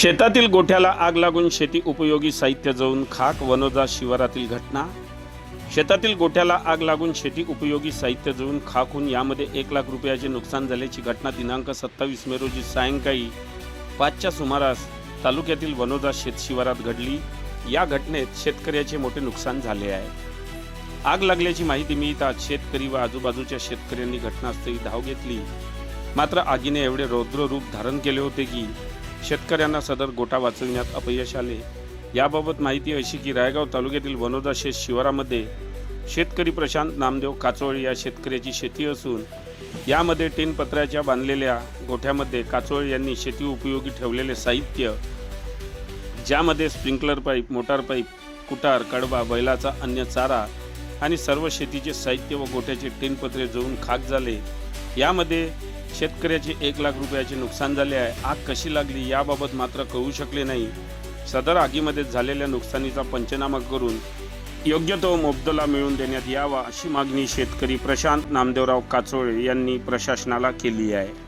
शेतातील गोठ्याला आग लागून शेती उपयोगी साहित्य जळून खाक वनोजा शिवारातील घटना. शेतातील गोठ्याला आग लागून शेती उपयोगी साहित्य जळून खाकून यामध्ये एक लाख रुपयाचे नुकसान झाल्याची घटना दिनांक सत्तावीस मे रोजी सायंकाळी पाचच्या सुमारास तालुक्यातील वनोजा शेत शिवारात घडली. या घटनेत शेतकऱ्याचे मोठे नुकसान झाले आहे. आग लागल्याची माहिती मिळताच शेतकरी व आजूबाजूच्या शेतकऱ्यांनी घटनास्थळी धाव घेतली. मात्र आगीने एवढे रौद्र रूप धारण केले होते की शेतकऱ्यांना सदर गोटा वाचविण्यात अपयश आले. याबाबत माहिती अशी की रायगाव तालुक्यातील वनोदा शेत शिवारामध्ये शेतकरी प्रशांत नामदेव काचोळी या शेतकऱ्याची शेती असून यामध्ये टीन पत्र्याच्या बांधलेल्या गोठ्यामध्ये काचोळी यांनी शेती उपयोगी ठेवलेले साहित्य ज्यामध्ये स्प्रिंकलर पाईप मोटार पाईप कुटार कडबा बैलाचा अन्य चारा आणि सर्व शेतीचे साहित्य व गोठ्याचे टीन पत्रे जळून खाक झाले. यामध्ये शेतकऱ्याचे एक लाख रुपयाचे नुकसान झाले आहे. आग कशी लागली याबाबत मात्र कळू शकले नाही. सदर आगीमध्ये झालेल्या नुकसानीचा पंचनामा करून योग्य तो मोबदला मिळवून देण्यात यावा अशी मागणी शेतकरी प्रशांत नामदेवराव काचोळे यांनी प्रशासनाला केली आहे.